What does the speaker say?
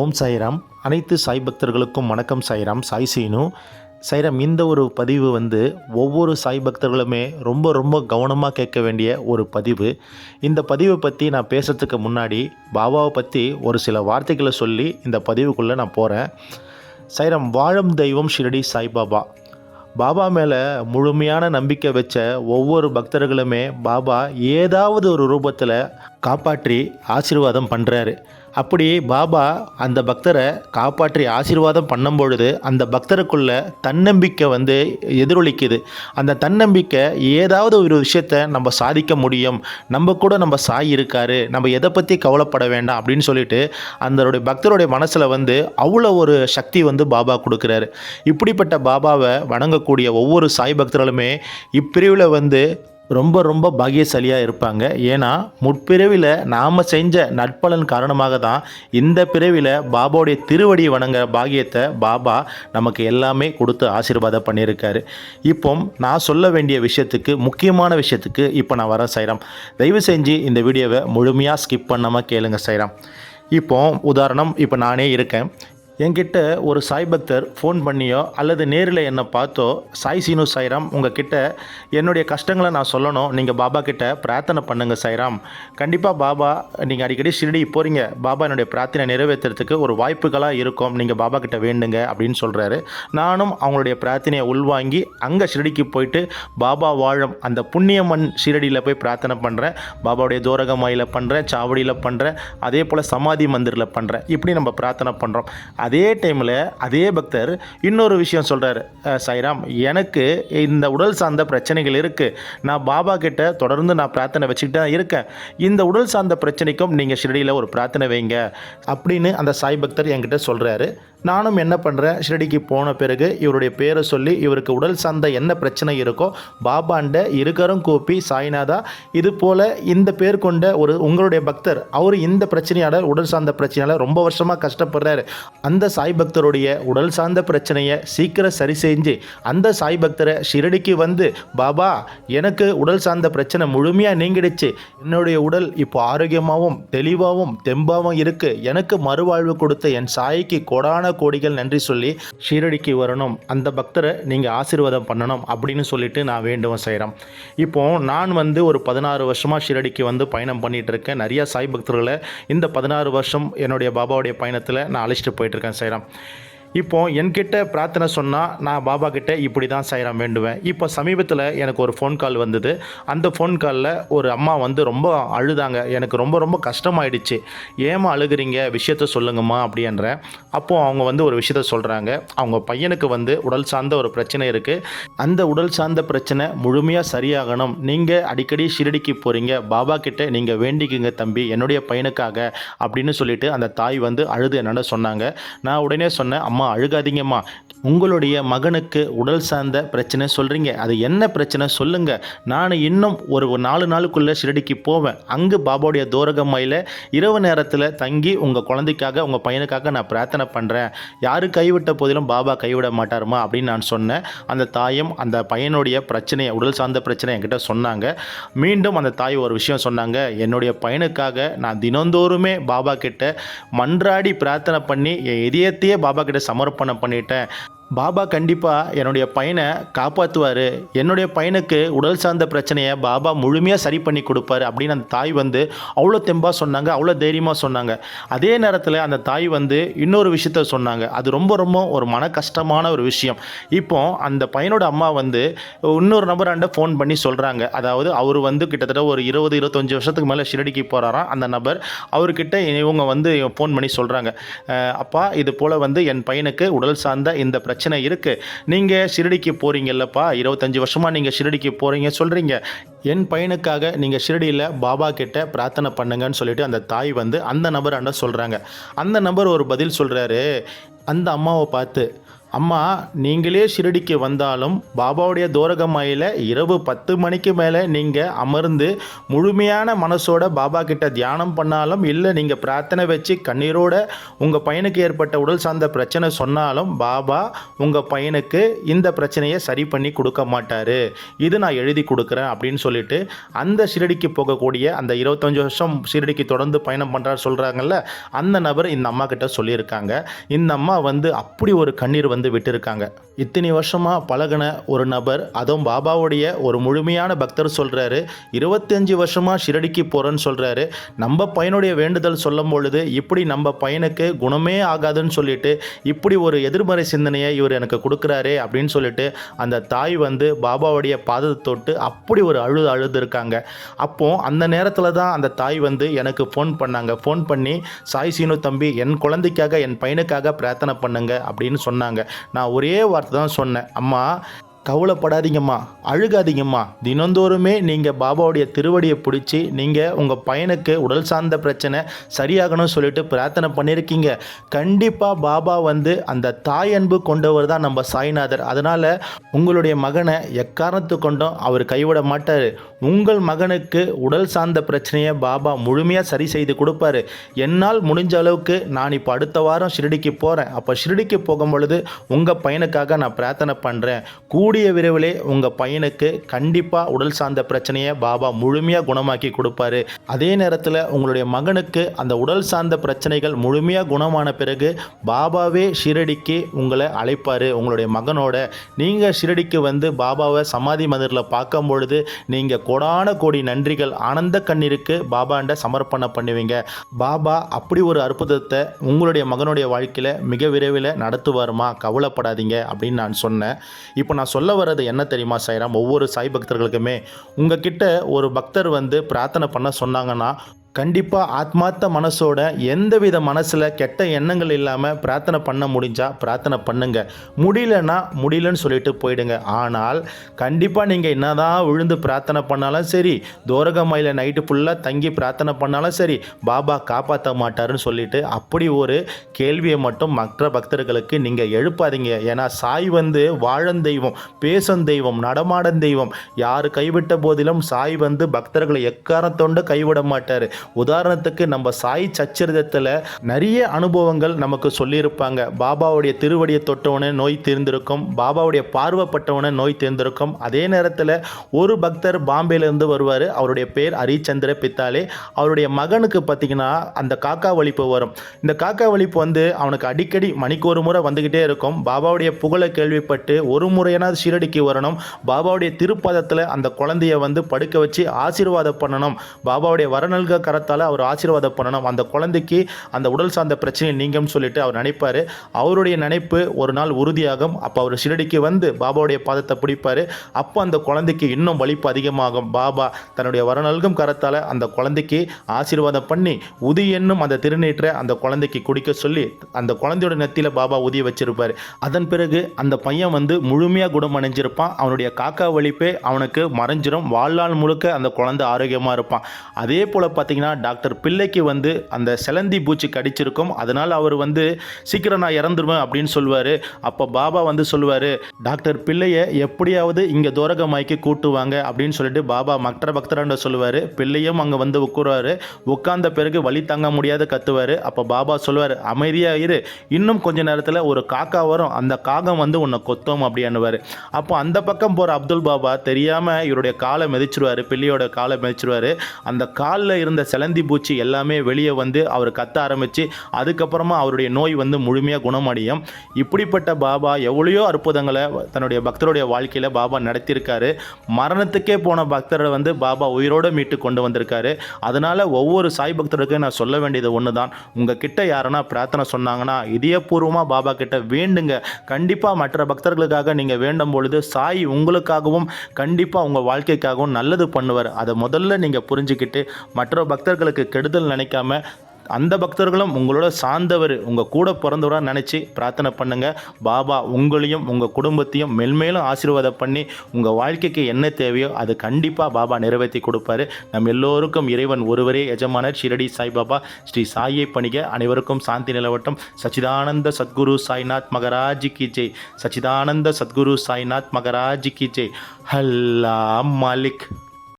ஓம் சாய்ராம். அனைத்து சாய் பக்தர்களுக்கும் வணக்கம் சாய்ராம். சாய் சீனு. சைரம் இந்த ஒரு பதிவு வந்து ஒவ்வொரு சாய் பக்தர்களுமே ரொம்ப ரொம்ப கவனமாக கேட்க வேண்டிய ஒரு பதிவு. இந்த பதிவை பற்றி நான் பேசுறதுக்கு முன்னாடி பாபாவை பற்றி ஒரு சில வார்த்தைகளை சொல்லி இந்த பதிவுக்குள்ளே நான் போகிறேன் சைரம் வாழும் தெய்வம் ஷிரடி சாய்பாபா. பாபா மேலே முழுமையான நம்பிக்கை வச்ச ஒவ்வொரு பக்தர்களுமே பாபா ஏதாவது ஒரு ரூபத்தில் காப்பாற்றி ஆசீர்வாதம் பண்ணுறாரு அப்படி பாபா அந்த பக்தரை காப்பாற்றி ஆசீர்வாதம் பண்ணும் பொழுது அந்த பக்தருக்குள்ள தன்னம்பிக்கை வந்து எதிரொலிக்குது. அந்த தன்னம்பிக்கை ஏதாவது ஒரு விஷயத்தை நம்ம சாதிக்க முடியும். நம்ம கூட நம்ம சாய் இருக்காரு. நம்ம எதை பற்றி கவலைப்பட வேண்டாம் அப்படின்னு சொல்லிட்டு அந்தருடைய பக்தருடைய மனசில் வந்து அவ்வளோ ஒரு சக்தி வந்து பாபா கொடுக்குறாரு. இப்படிப்பட்ட பாபாவை வணங்கக்கூடிய ஒவ்வொரு சாய் பக்தர்களுமே இப்பிரிவில் வந்து ரொம்ப ரொம்ப பாக்கியசாலியாக இருப்பாங்க. ஏன்னா முற்பிறவியில் நாம் செஞ்ச நட்பலன் காரணமாக தான் இந்த பிறவியில் பாபாவுடைய திருவடி வணங்குற பாக்கியத்தை பாபா நமக்கு எல்லாமே கொடுத்து ஆசீர்வாதம் பண்ணியிருக்காரு. இப்போ நான் சொல்ல வேண்டிய விஷயத்துக்கு முக்கியமான விஷயத்துக்கு இப்போ நான் வரேன் சைராம். தயவு செஞ்சு இந்த வீடியோவை முழுமையாக ஸ்கிப் பண்ணாமல் கேளுங்க சைராம். இப்போ உதாரணம் இப்போ நானே இருக்கேன். என்கிட்ட ஒரு சாய்பக்தர் ஃபோன் பண்ணியோ அல்லது நேரில் என்னை பார்த்தோ சாய் சீனு சாய்ராம் உங்கள் கிட்ட என்னுடைய கஷ்டங்களை நான் சொல்லணும். நீங்கள் பாபா கிட்ட பிரார்த்தனை பண்ணுங்கள் சாய்ராம். கண்டிப்பாக பாபா நீங்கள் அடிக்கடி ஷிரடி போகிறீங்க பாபா என்னுடைய பிரார்த்தனை நிறைவேற்றுறதுக்கு ஒரு வாய்ப்புகளாக இருக்கும். நீங்கள் பாபா கிட்ட வேண்டுங்க அப்படின்னு சொல்கிறாரு நானும் அவங்களுடைய பிரார்த்தனையை உள்வாங்கி அங்கே ஷிரடிக்கு போயிட்டு பாபா வாழும் அந்த புண்ணியமன் ஷிரடியில் போய் பிரார்த்தனை பண்ணுறேன் பாபாவுடைய தூரகமாயில் பண்ணுறேன் சாவடியில் பண்ணுறேன் அதே போல் சமாதி மந்திரில் பண்ணுறேன் இப்படி நம்ம பிரார்த்தனை பண்ணுறோம் அது அதே டைமில் அதே பக்தர் இன்னொரு விஷயம் சொல்கிறார் சாய்ராம் எனக்கு இந்த உடல் சார்ந்த பிரச்சனைகள் இருக்குது நான் பாபா கிட்ட தொடர்ந்து நான் பிரார்த்தனை வச்சுக்கிட்டு தான் இருக்கேன். இந்த உடல் சார்ந்த பிரச்சனைக்கும் நீங்கள் ஷிரடியில் ஒரு பிரார்த்தனை வைங்க அப்படின்னு அந்த சாய் பக்தர் என்கிட்ட சொல்கிறாரு நானும் என்ன பண்ணுறேன் ஷிரடிக்கு போன பிறகு இவருடைய பேரை சொல்லி இவருக்கு உடல் சார்ந்த என்ன பிரச்சனை இருக்கோ பாபாண்ட இருக்கரும் கோப்பி சாய்நாதா இது போல் இந்த பேர் கொண்ட ஒரு உங்களுடைய பக்தர் அவர் இந்த பிரச்சனையால் உடல் சார்ந்த பிரச்சனையால் ரொம்ப வருஷமாக கஷ்டப்படுறாரு. அந்த சாய் பக்தருடைய உடல் சார்ந்த பிரச்சனையை சீக்கிரம் சரி செஞ்சு அந்த சாய் பக்தரை ஷிரடிக்கு வந்து பாபா எனக்கு உடல் சார்ந்த பிரச்சனை முழுமையாக நீங்கிடுச்சு. என்னுடைய உடல் இப்போ ஆரோக்கியமாகவும் தெளிவாகவும் தெம்பாகவும் இருக்குது எனக்கு மறுவாழ்வு கொடுத்த என் சாய்க்கு கோடான கோடிகள் நன்றி சொல்லி ஷீரடிக்கு வரணும். அந்த பக்தரை நீங்கள் ஆசீர்வாதம் பண்ணணும் அப்படின்னு சொல்லிட்டு நான் வேண்டுவோம் செய்கிறேன் இப்போ நான் வந்து ஒரு பதினாறு வருஷமாக ஷீரடிக்கு வந்து பயணம் பண்ணிகிட்டு இருக்கேன் நிறைய சாய் பக்தர்களை இந்த பதினாறு வருஷம் என்னுடைய பாபாவுடைய பயணத்தில் நான் அழைச்சிட்டு போயிட்டுருக்கேன் செய்கிறேன் இப்போ என்கிட்ட பிரார்த்தனை சொன்னால் நான் பாபா கிட்ட இப்படி தான் சாய்ராம் வேண்டுவேன். இப்போ சமீபத்தில் எனக்கு ஒரு ஃபோன் கால் வந்தது. அந்த ஃபோன் காலில் ஒரு அம்மா வந்து ரொம்ப அழுதாங்க. எனக்கு ரொம்ப ரொம்ப கஷ்டமாயிடுச்சு. ஏமா அழுகுறீங்க? விஷயத்த சொல்லுங்கம்மா அப்படின்ற. அப்போது அவங்க வந்து ஒரு விஷயத்த சொல்கிறாங்க அவங்க பையனுக்கு வந்து உடல் சார்ந்த ஒரு பிரச்சனை இருக்குது அந்த உடல் சார்ந்த பிரச்சனை முழுமையாக சரியாகணும். நீங்கள் அடிக்கடி ஷிரடிக்கு போகிறீங்க பாபா கிட்ட நீங்கள் வேண்டிக்குங்க தம்பி. என்னுடைய பையனுக்காக அப்படின்னு சொல்லிட்டு அந்த தாய் வந்து அழுது என்னென்ன சொன்னாங்க. நான் உடனே சொன்னேன் அம்மா அழுகாதீங்கம்மா உங்களுடைய மகனுக்கு உடல் சார்ந்த பிரச்சனை சொல்கிறீங்க அது என்ன பிரச்சனை சொல்லுங்கள் நான் இன்னும் ஒரு நாலு நாளுக்குள்ளே ஷிரடிக்கு போவேன். அங்கு பாபாவுடைய தோரகம்மையில் இரவு நேரத்தில் தங்கி உங்கள் குழந்தைக்காக உங்கள் பையனுக்காக நான் பிரார்த்தனை பண்ணுறேன் யார் கைவிட்ட போதிலும் பாபா கைவிட மாட்டாருமா அப்படின்னு நான் சொன்னேன். அந்த தாயும் அந்த பையனுடைய பிரச்சனையை உடல் சார்ந்த பிரச்சனை என்கிட்ட சொன்னாங்க. மீண்டும் அந்த தாய் ஒரு விஷயம் சொன்னாங்க. என்னுடைய பையனுக்காக நான் தினந்தோறுமே பாபா கிட்ட மன்றாடி பிரார்த்தனை பண்ணி என் இதயத்தையே பாபா கிட்ட சமர்ப்பணம் பண்ணிட்டேன். பாபா கண்டிப்பாக என்னுடைய பையனை காப்பாற்றுவார் என்னுடைய பையனுக்கு உடல் சார்ந்த பிரச்சனையை பாபா முழுமையாக சரி பண்ணி கொடுப்பாரு அப்படின்னு அந்த தாய் வந்து அவ்வளோ தெம்பாக சொன்னாங்க அவ்வளோ தைரியமாக சொன்னாங்க. அதே நேரத்தில் அந்த தாய் வந்து இன்னொரு விஷயத்த சொன்னாங்க. அது ரொம்ப ரொம்ப ஒரு மன கஷ்டமான ஒரு விஷயம். இப்போ அந்த பையனோட அம்மா வந்து இன்னொரு நபராண்ட ஃபோன் பண்ணி சொல்கிறாங்க அதாவது அவர் வந்து கிட்டத்தட்ட ஒரு இருபது இருபத்தஞ்சி வருஷத்துக்கு மேலே ஷிரடிக்கு போகிறாராம் அந்த நபர். அவர்கிட்ட இவங்க வந்து ஃபோன் பண்ணி சொல்கிறாங்க அப்பா இது போல் வந்து என் பையனுக்கு உடல் சார்ந்த இந்த பிரச்சனை பிரச்சனை இருக்குது நீங்கள் ஷிரடிக்கு போகிறீங்கல்லப்பா இருபத்தஞ்சி வருஷமாக நீங்கள் ஷிரடிக்கு போகிறீங்க சொல்கிறீங்க என் பையனுக்காக நீங்கள் ஷிரடியில் பாபா கிட்ட பிரார்த்தனை பண்ணுங்கன்னு சொல்லிட்டு அந்த தாய் வந்து அந்த நபர் அண்ட சொல்கிறாங்க அந்த நபர் ஒரு பதில் சொல்கிறாரு அந்த அம்மாவை பார்த்து அம்மா நீங்களே ஷிரடிக்கு வந்தாலும் பாபாவுடைய தோரகமாயில் இரவு பத்து மணிக்கு மேலே நீங்கள் அமர்ந்து முழுமையான மனசோட பாபா கிட்ட தியானம் பண்ணாலும் இல்லை நீங்கள் பிரார்த்தனை வச்சு கண்ணீரோட உங்கள் பையனுக்கு ஏற்பட்ட உடல் சார்ந்த பிரச்சனை சொன்னாலும் பாபா உங்கள் பையனுக்கு இந்த பிரச்சனையை சரி பண்ணி கொடுக்க மாட்டார். இது நான் எழுதி கொடுக்குறேன் அப்படின்னு சொல்லிட்டு அந்த ஷிரடிக்கு போகக்கூடிய அந்த இருபத்தஞ்சு வருஷம் ஷிரடிக்கு தொடர்ந்து பயணம் பண்ணுறாரு சொல்கிறாங்கல்ல அந்த நபர் இந்த அம்மா கிட்ட சொல்லியிருக்காங்க. இந்த அம்மா வந்து அப்படி ஒரு கண்ணீர் வந்து வந்து விட்டிருக்காங்க. இத்தனை வருஷமாக பழகின ஒரு நபர் அதுவும் பாபாவுடைய ஒரு முழுமையான பக்தர் சொல்கிறாரு இருபத்தஞ்சி வருஷமாக ஷிரடிக்கு போகிறேன்னு சொல்கிறாரு நம்ம பையனுடைய வேண்டுதல் சொல்லும் பொழுது இப்படி நம்ம பையனுக்கு குணமே ஆகாதுன்னு சொல்லிட்டு இப்படி ஒரு எதிர்மறை சிந்தனையை இவர் எனக்கு கொடுக்குறாரே அப்படின்னு சொல்லிட்டு அந்த தாய் வந்து பாபாவுடைய பாதத்தை தொட்டு அப்படி ஒரு அழுது அழுதுருக்காங்க. அப்போ அந்த நேரத்தில் தான் அந்த தாய் வந்து எனக்கு ஃபோன் பண்ணாங்க. ஃபோன் பண்ணி சாய் சீனு தம்பி என் குழந்தைக்காக என் பையனுக்காக பிரார்த்தனை பண்ணுங்க அப்படின்னு சொன்னாங்க. நான் ஒரே வார்த்தை தான் சொன்னேன். அம்மா கவலைப்படாதீங்கம்மா அழுகாதீங்கம்மா. தினந்தோறுமே நீங்கள் பாபாவுடைய திருவடியை பிடிச்சி நீங்கள் உங்கள் பையனுக்கு உடல் சார்ந்த பிரச்சனை சரியாகணும்னு சொல்லிட்டு பிரார்த்தனை பண்ணியிருக்கீங்க. கண்டிப்பாக பாபா வந்து அந்த தாய் அன்பு கொண்டவர் தான் நம்ம சாய்நாதர். அதனால் உங்களுடைய மகனை எக்காரணத்து கொண்டும் அவர் கைவிட மாட்டார். உங்கள் மகனுக்கு உடல் சார்ந்த பிரச்சனையை பாபா முழுமையாக சரி செய்து கொடுப்பாரு. என்னால் முடிஞ்ச அளவுக்கு நான் இப்போ அடுத்த வாரம் ஷிரடிக்கு போகிறேன் அப்போ ஷிரடிக்கு போகும் பொழுது உங்கள் பையனுக்காக நான் பிரார்த்தனை பண்ணுறேன் கூடிய விரைவிலே உங்கள் பையனுக்கு கண்டிப்பாக உடல் சார்ந்த பிரச்சனையை பாபா முழுமையாக குணமாக்கி கொடுப்பாரு. அதே நேரத்தில் உங்களுடைய மகனுக்கு அந்த உடல் சார்ந்த பிரச்சனைகள் முழுமையாக குணமான பிறகு பாபாவே ஷிரடிக்கு உங்களை அழைப்பார் உங்களுடைய மகனோட. நீங்கள் ஷிரடிக்கு வந்து பாபாவை சமாதி மதிரில் பார்க்கும் பொழுது நீங்கள் கோடான கோடி நன்றிகள் ஆனந்த கண்ணீருக்கு பாபாண்ட சமர்ப்பணம் பண்ணுவீங்க. பாபா அப்படி ஒரு அற்புதத்தை உங்களுடைய மகனுடைய வாழ்க்கையில் மிக விரைவில் நடத்துவாருமா? கவலைப்படாதீங்க அப்படின்னு நான் சொன்னேன். இப்போ நான் சொல்ல வர்றது என்ன தெரியுமா சாய்ராம்? ஒவ்வொரு சாய் பக்தர்களுக்குமே உங்ககிட்ட ஒரு பக்தர் வந்து பிரார்த்தனை பண்ண சொன்னாங்கன்னா கண்டிப்பாக ஆத்மார்த்த மனசோட எந்தவித மனசில் கெட்ட எண்ணங்கள் இல்லாமல் பிரார்த்தனை பண்ண முடிஞ்சால் பிரார்த்தனை பண்ணுங்க. முடியலன்னா முடியலன்னு சொல்லிட்டு போயிடுங்க. ஆனால் கண்டிப்பாக நீங்கள் என்னதான் விழுந்து பிரார்த்தனை பண்ணாலும் சரி தோரகமாயில் நைட்டு ஃபுல்லாக தங்கி பிரார்த்தனை பண்ணாலும் சரி பாபா காப்பாற்ற மாட்டாருன்னு சொல்லிட்டு அப்படி ஒரு கேள்வியை மட்டும் மற்ற பக்தர்களுக்கு நீங்கள் எழுப்பாதீங்க. ஏன்னா சாய் வந்து வாழன் தெய்வம் பேசும் தெய்வம் நடமாடும் தெய்வம். யார் கைவிட்ட போதிலும் சாய் வந்து பக்தர்களை எக்காரத்தொண்டு கைவிட மாட்டார். உதாரணத்துக்கு நம்ம சாய் சச்சரிதத்தில் நிறைய அனுபவங்கள் நமக்கு சொல்லியிருப்பாங்க. பாபாவுடைய திருவடியை தொட்டவனே நோய் தீர்ந்திருக்கும். பாபாவுடைய பார்வைப்பட்டவனே நோய் தீர்ந்திருக்கும். அதே நேரத்தில் ஒரு பக்தர் பாம்பேலேருந்து வருவார். அவருடைய பேர் ஹரிச்சந்திர பித்தாலே அவருடைய மகனுக்கு பார்த்தீங்கன்னா அந்த காக்கா வலிப்பு வரும். இந்த காக்கா வலிப்பு வந்து அவனுக்கு அடிக்கடி மணிக்கு ஒரு முறை வந்துக்கிட்டே இருக்கும். பாபாவுடைய புகழை கேள்விப்பட்டு ஒரு முறையான ஷீரடிக்கு வரணும். பாபாவுடைய திருப்பதத்தில் அந்த குழந்தைய வந்து படுக்க வச்சு ஆசீர்வாதம் பண்ணணும். பாபாவுடைய வரநல்க கரத்தால் அவர் ஆசீர்வாதம் பண்ணணும். அந்த குழந்தைக்கு அந்த உடல் சார்ந்த பிரச்சனையை நீங்கன்னு சொல்லிட்டு அவர் நினைப்பார். அவருடைய நினைப்பு ஒரு நாள் உறுதியாகும். அப்போ அவர் ஷிரடிக்கு வந்து பாபாவுடைய பாதத்தை பிடிப்பார். அப்போ அந்த குழந்தைக்கு இன்னும் வலிப்பு அதிகமாகும். பாபா தன்னுடைய வரநல்கும் கரத்தால் அந்த குழந்தைக்கு ஆசீர்வாதம் பண்ணி உதி என்னும் அந்த திருநீற்றை அந்த குழந்தைக்கு குடிக்க சொல்லி அந்த குழந்தையோட நெத்தியில் பாபா உதிய வச்சிருப்பார். அதன் பிறகு அந்த பையன் வந்து முழுமையாக குணமடைஞ்சிருப்பான். அவனுடைய காக்கா வலிப்பே அவனுக்கு மறைஞ்சிரும். வாழ்நாள் முழுக்க அந்த குழந்தை ஆரோக்கியமாக இருப்பான். அதே போல் பார்த்தீங்கன்னா டாக்டர் பிள்ளைக்கு வந்து அந்த செலந்தி பூச்சி கடிச்சிருக்கும். அதனால் அவர் வந்து சீக்கிரம் நான் இறந்துருவேன் அப்படின்னு சொல்லுவார் அப்போ பாபா வந்து சொல்லுவார் டாக்டர் பிள்ளையை எப்படியாவது இங்கே தூரகமாய்க்கு கூட்டுவாங்க அப்படின்னு சொல்லிட்டு பாபா மற்ற பக்தராண்ட சொல்லுவார் பிள்ளையும் அங்கே வந்து உட்குறாரு உட்கார்ந்த பிறகு வழி தாங்க முடியாத கத்துவார். அப்போ பாபா சொல்லுவார் அமைதியாக இரு. இன்னும் கொஞ்ச நேரத்தில் ஒரு காக்கா வரும். அந்த காகம் வந்து உன்னை கொத்தோம் அப்படின்னுவார். அப்போ அந்த பக்கம் போகிற அப்துல் பாபா தெரியாமல் இவருடைய காலை மிதிச்சிருவார் பிள்ளையோட காலை மிதிச்சிருவார். அந்த காலில் இருந்த செலந்தி பூச்சி எல்லாமே வெளியே வந்து அவர் கத்த ஆரம்பித்து அதுக்கப்புறமா அவருடைய நோய் வந்து முழுமையாக குணமடையும். இப்படிப்பட்ட பாபா எவ்வளையோ அற்புதங்களை தன்னுடைய பக்தருடைய வாழ்க்கையில் பாபா நடத்தியிருக்காரு. மரணத்துக்கே போன பக்தரை வந்து பாபா உயிரோடு மீட்டு கொண்டு வந்திருக்காரு. அதனால் ஒவ்வொரு சாய் பக்தருக்கும் நான் சொல்ல வேண்டியது ஒன்று தான் உங்கள் கிட்ட யாருன்னா பிரார்த்தனை சொன்னாங்கன்னா இதயபூர்வமாக பாபா கிட்ட வேண்டுங்க. கண்டிப்பாக மற்ற பக்தர்களுக்காக நீங்கள் வேண்டும் பொழுது சாய் உங்களுக்காகவும் கண்டிப்பாக உங்கள் வாழ்க்கைக்காகவும் நல்லது பண்ணுவார். அதை முதல்ல நீங்கள் புரிஞ்சுக்கிட்டு மற்ற பக்த பக்தர்களுக்கு கெடுதல் நினைக்காம அந்த பக்தர்களும் உங்களோட சார்ந்தவர் உங்கள் கூட பிறந்தவராக நினச்சி பிரார்த்தனை பண்ணுங்கள் பாபா உங்களையும் உங்கள் குடும்பத்தையும் மென்மேலும் ஆசீர்வாதம் பண்ணி உங்கள் வாழ்க்கைக்கு என்ன தேவையோ அது கண்டிப்பாக பாபா நிறைவேற்றி கொடுப்பாரு. நம் எல்லோருக்கும் இறைவன் ஒருவரே எஜமானர் ஷிரடி சாய்பாபா ஸ்ரீ சாயை பணிக. அனைவருக்கும் சாந்தி நிலவட்டம். சச்சிதானந்த சத்குரு சாய்நாத் மகராஜ் கி ஜெய். சச்சிதானந்த சத்குரு சாய்நாத் மகராஜி கி ஜெய். ஹல்லா மாலிக்.